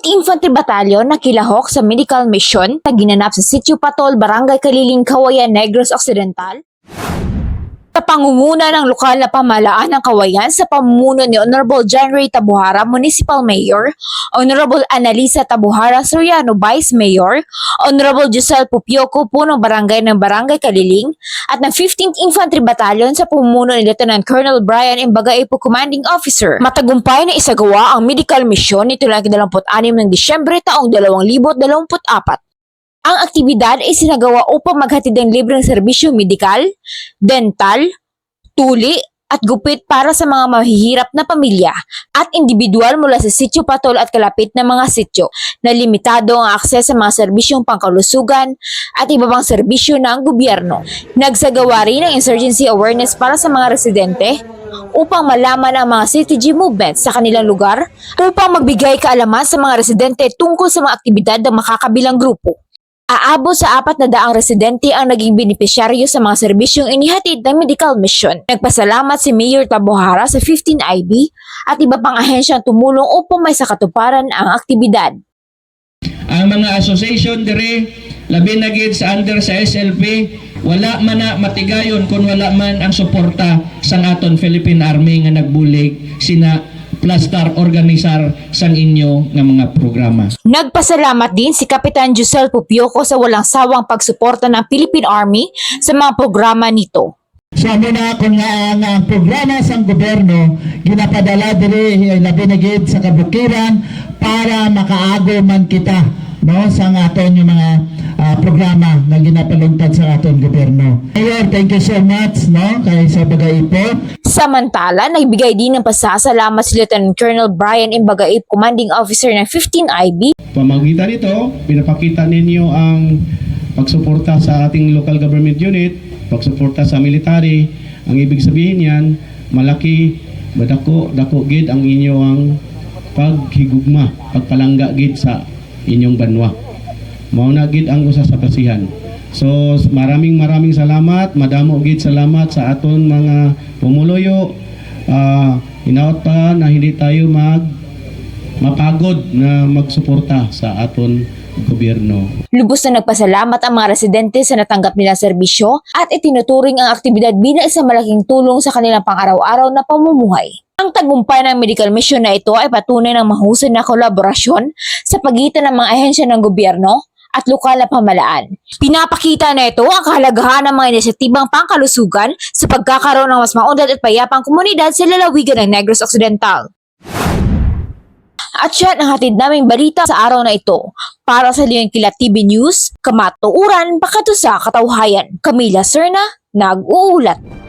15th Infantry Battalion na kilahok sa medical mission na ginanap sa Sitio Patol, Barangay Kaliling, Kawayan, Negros Occidental. Pangunguna ng lokal na pamahalaan ng Kawayan sa pamumuno ni Honorable John Ray Tabuhara, Municipal Mayor, Honorable Analisa Tabuhara Soriano, Vice Mayor, Honorable Giselle Pupioco, punong barangay ng Barangay Kaliling, at ng 15th Infantry Battalion sa pamumuno ni Lieutenant Colonel Brian Imbagay po Commanding Officer. Matagumpay na isagawa ang medical mission nito lang 26 ng Disyembre taong 2024. Ang aktibidad ay sinagawa upang maghatid ng libreng serbisyo medikal, dental, tuli, at gupit para sa mga mahihirap na pamilya at individual mula sa sityo patol at kalapit na mga sityo na limitado ang akses sa mga serbisyong pangkalusugan at iba pang serbisyo ng gobyerno. Nagsagawa rin ng insurgency awareness para sa mga residente upang malaman ang mga CTG movements sa kanilang lugar upang magbigay kaalaman sa mga residente tungkol sa mga aktibidad ng makakabilang grupo. Aabot sa apat na daang residente ang naging benepisyaryo sa mga serbisyong inihatid ng medical mission. Nagpasalamat si Mayor Tabohara sa 15IB at iba pang ahensyang tumulong upang may sakatuparan ang aktibidad. ang mga association dire labi na gid sa under sa SLP wala man na matigayon kung wala man ang suporta sa aton Philippine Army nga nagbulig sina plastar organisar sang inyo nga mga programa Nagpasalamat din si Kapitan Giselle Pupioco sa walang sawang pagsuporta ng Philippine Army sa mga programa nito. So ano na kung nga ang ang programa sa gobyerno ginapadala diri eh, labi na sa kabukiran para makaago man kita no sa aton yung mga ah, programa na ginapalungtad sa aton gobyerno. Mayor, thank you so much no kay sa bagay po. Samantala, nagbigay din ng pasasalamat si Lieutenant Colonel Brian Imbagaip, Commanding Officer ng 15IB, pamagitan nito pinapakita ninyo ang pagsuporta sa ating local government unit pagsuporta sa military ang ibig sabihin yan malaki madako dako gid ang inyo ang paghigugma pagpalangga gid sa inyong banwa. Mao gid ang usa sa basihan so maraming maraming salamat. Madamo gid salamat sa aton mga pumuluyo. Ah, hinaot pa na hindi tayo mag mapagod na magsuporta sa aton gobyerno. Lubos na nagpasalamat ang mga residente sa natanggap nilang serbisyo at itinuturing ang aktibidad bilang isang malaking tulong sa kanilang pang-araw-araw na pamumuhay. Ang tagumpay ng medical mission na ito ay patunay ng mahusay na kolaborasyon sa pagitan ng mga ahensya ng gobyerno at lokal na pamalaan. Pinapakita na ito ang kahalagahan ng mga inisyatibang pangkalusugan sa pagkakaroon ng mas maunlad at payapang komunidad sa lalawigan ng Negros Occidental. At yan ang hatid naming balita sa araw na ito. Para sa Leon Kila TV News, kamatuuran, pakatusa, katawhayan. Camila Serna, nag-uulat.